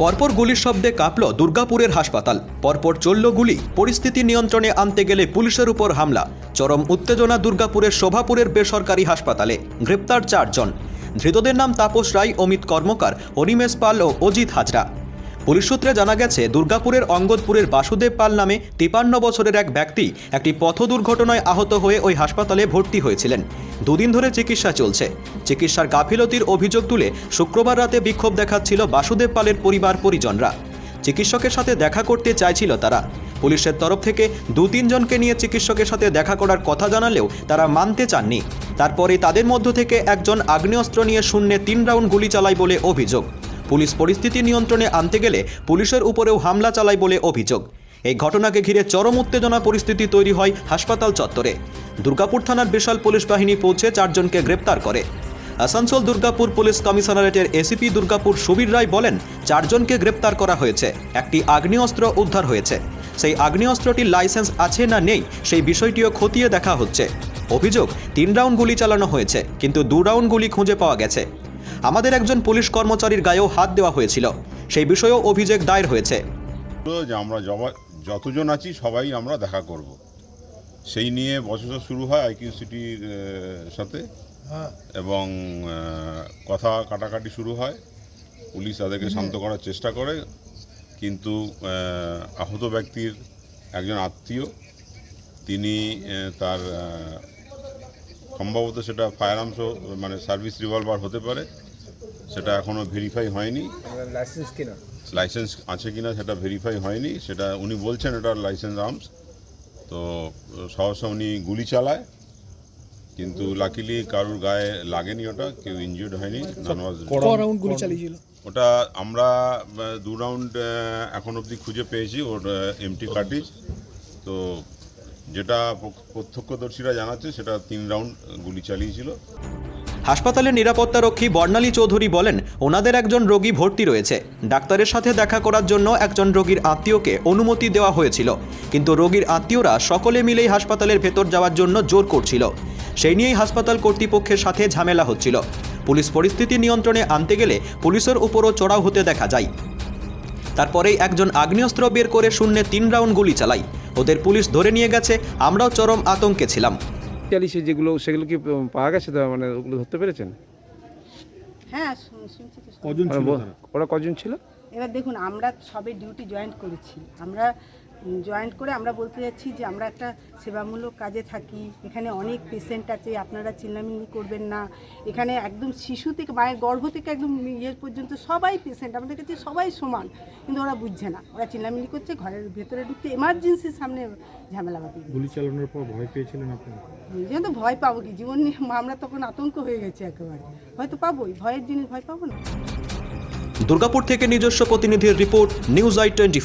পরপর গুলির শব্দে কাঁপল দুর্গাপুরের হাসপাতাল। পরপর চলল গুলি। পরিস্থিতি নিয়ন্ত্রণে আনতে গেলে পুলিশের উপর হামলা। চরম উত্তেজনা দুর্গাপুরের শোভাপুরের বেসরকারি হাসপাতালে। গ্রেপ্তার চারজন। ধৃতদের নাম তাপস রায়, অমিত কর্মকার, অনিমেষ পাল ও অজিত হাজরা। পুলিশ সূত্রে জানা গেছে, দুর্গাপুরের অঙ্গদপুরের বাসুদেব পাল নামে তিপান্ন বছরের এক ব্যক্তি একটি পথ দুর্ঘটনায় আহত হয়ে ওই হাসপাতালে ভর্তি হয়েছিলেন। দুদিন ধরে চিকিৎসা চলছে। চিকিৎসার গাফিলতির অভিযোগ তুলে শুক্রবার রাতে বিক্ষোভ দেখাচ্ছিল বাসুদেব পালের পরিবার পরিজনরা। চিকিৎসকের সাথে দেখা করতে চাইছিল তারা। পুলিশের তরফ থেকে দু তিনজনকে নিয়ে চিকিৎসকের সাথে দেখা করার কথা জানালেও তারা মানতে চাননি। তারপরে তাদের মধ্য থেকে একজন আগ্নেয়াস্ত্র নিয়ে শূন্যে তিন রাউন্ড গুলি চালায় বলে অভিযোগ। পুলিশ পরিস্থিতি নিয়ন্ত্রণে আনতে গেলে পুলিশের উপরেও হামলা চালায় বলে অভিযোগ। এই ঘটনাকে ঘিরে চরম উত্তেজনা পরিস্থিতি তৈরি হয় হাসপাতাল চত্বরে। দুর্গাপুর থানার বিশাল পুলিশ বাহিনী পৌঁছে চারজনকে গ্রেপ্তার করে। আসানসোল দুর্গাপুর পুলিশ কমিশনারেটের এসিপি দুর্গাপুর সুবীর রায় বলেন, চারজনকে গ্রেপ্তার করা হয়েছে। একটি আগ্নেয়াস্ত্র উদ্ধার হয়েছে। সেই আগ্নেয়াস্ত্রটির লাইসেন্স আছে না নেই, সেই বিষয়টিও খতিয়ে দেখা হচ্ছে। অভিযোগ, তিন রাউন্ড গুলি চালানো হয়েছে, কিন্তু দু রাউন্ড গুলি খুঁজে পাওয়া গেছে। আমাদের একজন পুলিশ কর্মচারীর গায়েও হাত দেওয়া হয়েছিল। সেই বিষয়েও অভিযোগ দায়ের হয়েছে। যে আমরা যতজন আছি, সবাই আমরা দেখা করব। সেই নিয়ে বছর শুরু হয় আইকিউ সিটির সাথে। এবং কথা কাটাকাটি শুরু হয়। পুলিশ তাদেরকে শান্ত করার চেষ্টা করে। কিন্তু আহত ব্যক্তির একজন আত্মীয়, তিনি তার সম্ভবত সেটা ফায়ার আর্মস মানে সার্ভিস রিভলভার হতে পারে। সেটা এখনও ভেরিফাই হয়নি। লাইসেন্স কিনা? লাইসেন্স আছে কিনা সেটা ভেরিফাই হয়নি। সেটা উনি বলছেন এটা লাইসেন্স আর্মস তো সহসা উনি গুলি চালায়। কিন্তু লাকিলি কারুর গায়ে লাগেনি ওটা কেউ ইনজিউর্ড হয়নি ওটা আমরা দু রাউন্ড এখন অবধি খুঁজে পেয়েছি ওর এমটি কার্টিজ তো যেটা প্রত্যক্ষদর্শীরা জানাচ্ছে সেটা তিন রাউন্ড গুলি চালিয়েছিল। হাসপাতালের নিরাপত্তারক্ষী বর্ণালী চৌধুরী বলেন, ওনাদের একজন রোগী ভর্তি রয়েছে। ডাক্তারের সাথে দেখা করার জন্য একজন রোগীর আত্মীয়কে অনুমতি দেওয়া হয়েছিল। কিন্তু রোগীর আত্মীয়রা সকলে মিলেই হাসপাতালের ভেতর যাওয়ার জন্য জোর করছিল। সেই নিয়েই হাসপাতাল কর্তৃপক্ষের সাথে ঝামেলা হচ্ছিল। পুলিশ পরিস্থিতি নিয়ন্ত্রণে আনতে গেলে পুলিশের উপরও চড়াও হতে দেখা যায়। তারপরেই একজন আগ্নেয়াস্ত্র বের করে শূন্যে তিন রাউন্ড গুলি চালাই। ওদের পুলিশ ধরে নিয়ে গেছে, আমরাও চরম আতঙ্কে ছিলাম। চালিয়েছে যেগুলো সেগুলো কি পাওয়া গেছে তো মানে ওগুলো ধরতে পেরেছেন হ্যাঁ। কজন? ওরা কজন ছিল এবার দেখুন আমরা সবে ডিউটি জয়েন করেছি আমরা জয়েন্ট করে আমরা বলতে যাচ্ছি যে আমরা একটা সেবামূলক কাজে থাকি। এখানে অনেক পেশেন্ট আছে আপনারা চিল্লামিল্লি করবেন না। এখানে একদম শিশু থেকে মায়ের গর্ভ থেকে একদম ইয়ে পর্যন্ত সবাই পেশেন্ট আমাদের কাছে সবাই সমান। কিন্তু ওরা বুঝছে না। ওরা চিল্লামিল্লি করছে ঘরের ভেতরে ঢুকতে এমার্জেন্সির সামনে ঝামেলা বাঁধিয়ে দিচ্ছে। গুলি চালানোর পর ভয় পেয়েছিলেন আপনি যেহেতু ভয় পাবো কি? জীবন নিয়ে আমরা তখন আতঙ্ক হয়ে গেছে একেবারে। হয়তো পাবোই ভয়ের জিনিস ভয় পাবো না। দুর্গাপুর থেকে নিজস্ব প্রতিনিধির রিপোর্ট নিউজ আই টোয়েন্টি